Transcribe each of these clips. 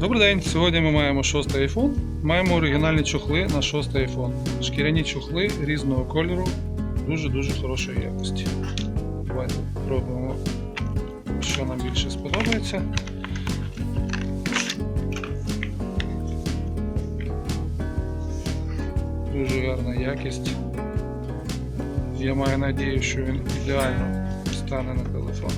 Добрий день. Сьогодні ми маємо шостий iPhone. Маємо оригінальні чохли на шостий iPhone. Шкіряні чохли різного кольору, дуже-дуже хорошої якості. Давайте пробуємо, що нам більше сподобається. Дуже гарна якість. Я маю надію, що він ідеально стане на телефон.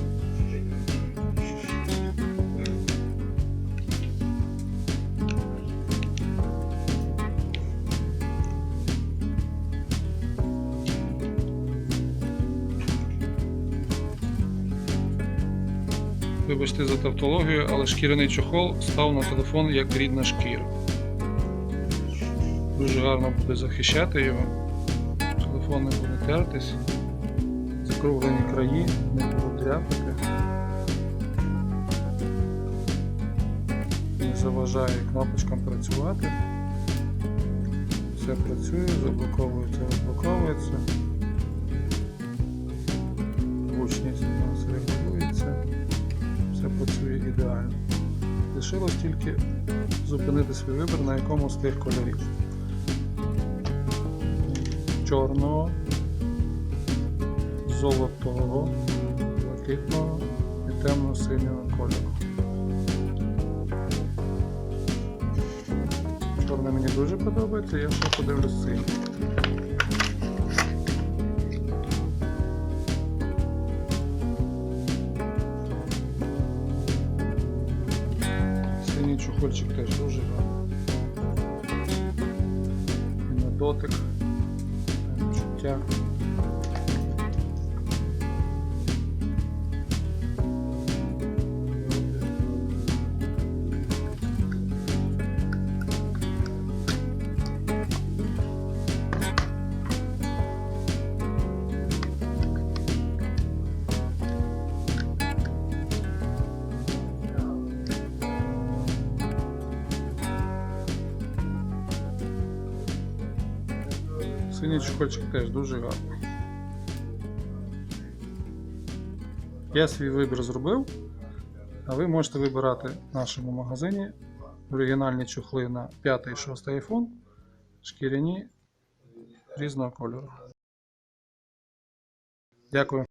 Вибачте за тавтологію, але шкіряний чохол став на телефон як рідна шкіра. Дуже гарно буде захищати його. Телефон не буде тертись. Закруглені краї, не будуть дряпати. Не заважає кнопочкам працювати. Все працює, заблоковується, розблоковується. Ідеально. Лишилось тільки зупинити свій вибір на якому з тих кольорів. Чорного, золотого, блакитного і темно-синього кольору. Чорний мені дуже подобається, я ще подивлюсь синій. Синій чухольчик теж дуже гарний. На дотик, відчуття. Синій чухольчик теж дуже гарний. Я свій вибір зробив, а ви можете вибирати в нашому магазині оригінальні чухли на 5 і 6 iPhone, шкіряні різного кольору. Дякую.